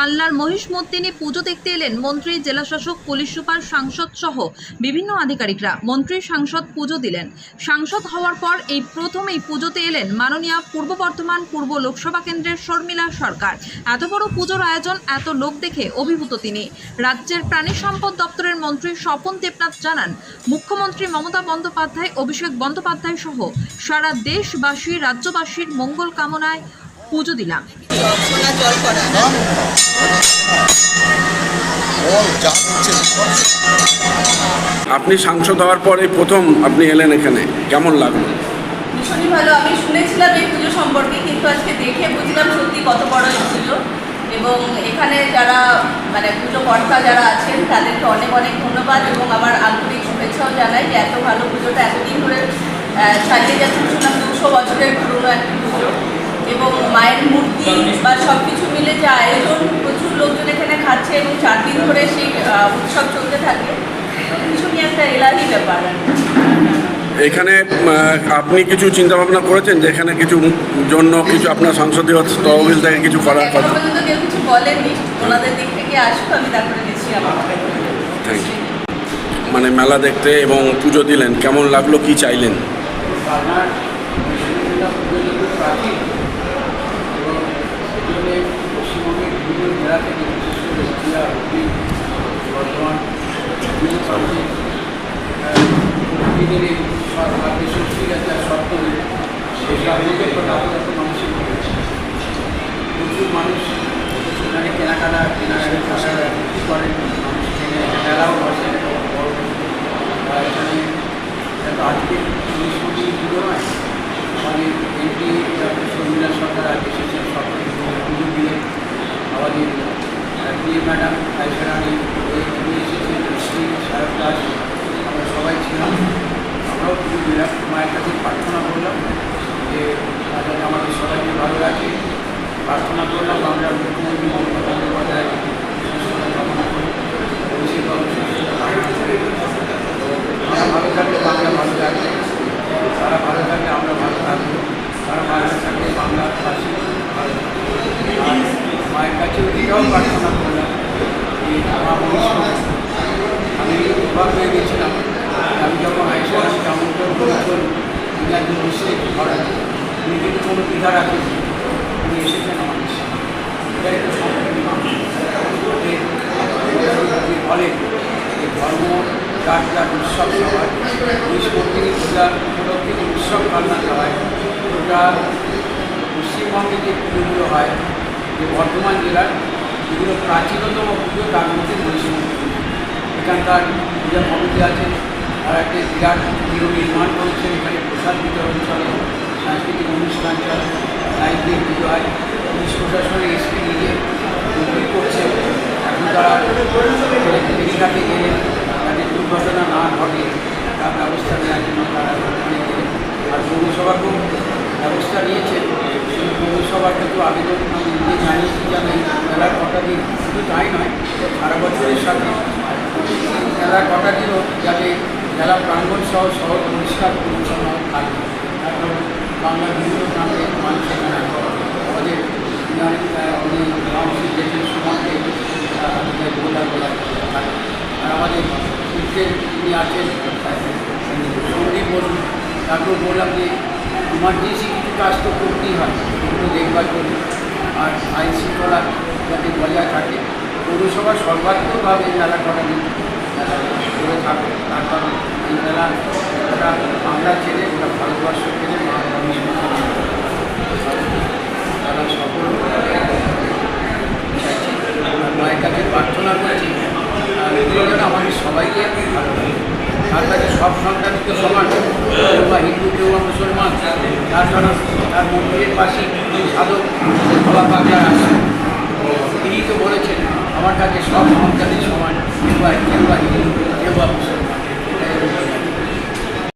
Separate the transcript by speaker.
Speaker 1: কাল্লার মহিষ মহিষমর্দিনী পুজো দেখতে এলেন মন্ত্রী, জেলাশাসক, পুলিশ সুপার, সাংসদ সহ বিভিন্ন আধিকারিকরা। মন্ত্রী, সাংসদ পুজো দিলেন। সাংসদ হওয়ার পর এই প্রথম এই পুজোতে এলেন মাননীয় পূর্ব বর্ধমান পূর্ব লোকসভা কেন্দ্রের শর্মিলা সরকার। এত বড় পুজোর আয়োজন, এত লোক দেখে অভিভূত তিনি। রাজ্যের প্রাণী সম্পদ দপ্তরের মন্ত্রী স্বপন দেবনাথ জানান, মুখ্যমন্ত্রী মমতা বন্দ্যোপাধ্যায়, অভিষেক বন্দ্যোপাধ্যায় সহ সারা দেশবাসী, রাজ্যবাসীর মঙ্গল কামনায় পুজো দিলাম।
Speaker 2: আপনি সাংসদ হওয়ার পরে প্রথম আপনি এলেন এখানে। কেমন লাগল?
Speaker 3: ভীষণই ভালো। আমি শুনেছিলাম এই পুজো সম্পর্কে কিন্তু আজকে দেখে বুঝলাম সত্যি কত বড় এই পুজো। এবং এখানে যারা মানে পুজো কর্তা যারা আছেন তাদেরকে অনেক অনেক ধন্যবাদ এবং আমার আন্তরিক শুভেচ্ছাও জানাই যে এত ভালো পুজোটা এতদিন ধরে চালিয়ে যাচ্ছে। শুনলাম দুশো বছরের পুরনো একটি পুজো। এবং মায়ের মূর্তি বা সব কিছু মিলে যে আয়োজন প্রচুর লোকজন এখানে খাচ্ছে এবং চার দিন ধরে সেই উৎসব চলতে থাকে। ভীষণই একটা এলাহি ব্যাপার
Speaker 2: এখানে আপনি কিছু চিন্তা ভাবনা করেছেন যে এখানে কিছু জন্য কিছু আপনার সংসদীয় তহবিল থেকে কিছু করার কথা?
Speaker 3: কেউ কিছু বলেননি। ওনাদের দিক থেকে আসুক আমি তারপরে নিশ্চয়ই
Speaker 2: থ্যাংক ইউ মানে মেলা দেখতে এবং পুজো দিলেন কেমন লাগল কি চাইলেন
Speaker 4: আপনার বিশ্ববিদ্যালয়টা পর্যন্ত প্রাচীন এবং সেজন্যে পশ্চিমবঙ্গের বিভিন্ন জেলা থেকে বিশেষ করে নদিয়া হুগলি বর্ধমান বিভিন্ন প্রান্তে সেই রাজনীতির কথা অবগত মানুষের প্রচুর মানুষ সেখানে কেনাকাটা কেনাকাটা কেনাকাটা বিক্রি করেন মানুষ কিনে এখানে আজকে নয় আমাদের এমপি শর্মিলা সরকার এসেছেন সরকারি পুজো দিয়ে আমাদের ম্যাডাম আইসারানি তিনি এসেছেন শ্রী আমরাও মায়ের কাছে প্রার্থনা করলাম যে যাতে আমাদের সবাইকে ভালো রাখে প্রার্থনা করলাম আমরা মুখ্যমন্ত্রী মমতা বন্দ্যোপাধ্যায় সুস্থতা কামনা করি অভিষেক বাবু তারা ভালো থাকলে বাংলা ভালো থাকবে তারা ভালো থাকলে আমরা ভালো থাকব তারা ভালো থাকলে বাংলা ভাষী ভালো থাকবে। আর মায়ের কাছে এটাও প্রার্থনা করলাম যে আমার ভবিষ্যৎ আমি অবাক হয়ে গেছিলাম আমি যখন আইসা আসি আমন্ত্রণ করেছেন তিনি একজন মিস্টেক করেন তিনি কিন্তু কোনো দ্বিধা রাখেন তিনি এসেছেন আমাদের সাথে এটা একটা সম্পর্ক ফলে এই ধর্ম যার যার উৎসব সবাই বৃহস্পতির পূজার উপলক্ষে যে উৎসব কান্না হয় ওটা পশ্চিমবঙ্গে যে পুজোগুলো হয়, যে বর্ধমান জেলার, যেগুলো প্রাচীনতম পুজো, তার মধ্যে বৈষ্ণব এখানকার পূজা কমিটি আছে, আর একটা বিরাট গৃহ নির্মাণ করেছেন এখানে প্রসাদ বিতরণ চলে, সাংস্কৃতিক অনুষ্ঠান চলে লাইভ দিয়ে পুজো হয়, পুলিশ প্রশাসনের এসপি নিজে করছে, এখন তারা ফেরিঘাটে গেলে ঘটে তার ব্যবস্থা নেওয়ার জন্য তারা আর পৌরসভাকেও ব্যবস্থা নিয়েছে পৌরসভার কিন্তু আবেদন আমি নিজে জানিয়েছি যে আমি মেলার কটা দিন, শুধু তাই নয়, সারা বছরের সাথে মেলার কটা দিনও যাতে মেলা প্রাঙ্গণ সহ শহর পরিষ্কার পরিচ্ছন্ন থাকে। এখন বাংলার বিভিন্ন প্রান্তে মানুষ এখানে আমাদের কাউন্সিল যেখানে সমাজকে গোলা গোলা আর আমাদের শিল্পের যিনি আছেন। সন্দীপ বলুন তারপর বললাম যে ইমার্জেন্সি কিছু কাজ তো করতেই হয় এগুলো দেখভাল করি আর আইন শৃঙ্খলা যাতে বজায় থাকে পৌরসভা সর্বাত্মকভাবে মেলা করা দিন করে থাকে তার কারণ এই মেলা বাংলা ছেলে ওটা ভারতবর্ষ ছেলে তারা সকল চাইছি আর মায়ের কাছে প্রার্থনা করেছি আর এগুলো যেন আমাদের সবাইকে ভালো লাগে তার কাছে সব সন্তানই তো সমান কেউ বা হিন্দু কেউ বা মুসলমান কারণ তার মন্দিরের পাশে সাধক বাবা পাগলা আছে। তিনি তো বলেছেন, আমার কাছে সব সন্তানই সমান, কেউ বা হিন্দু, কেউ বা মুসলমান।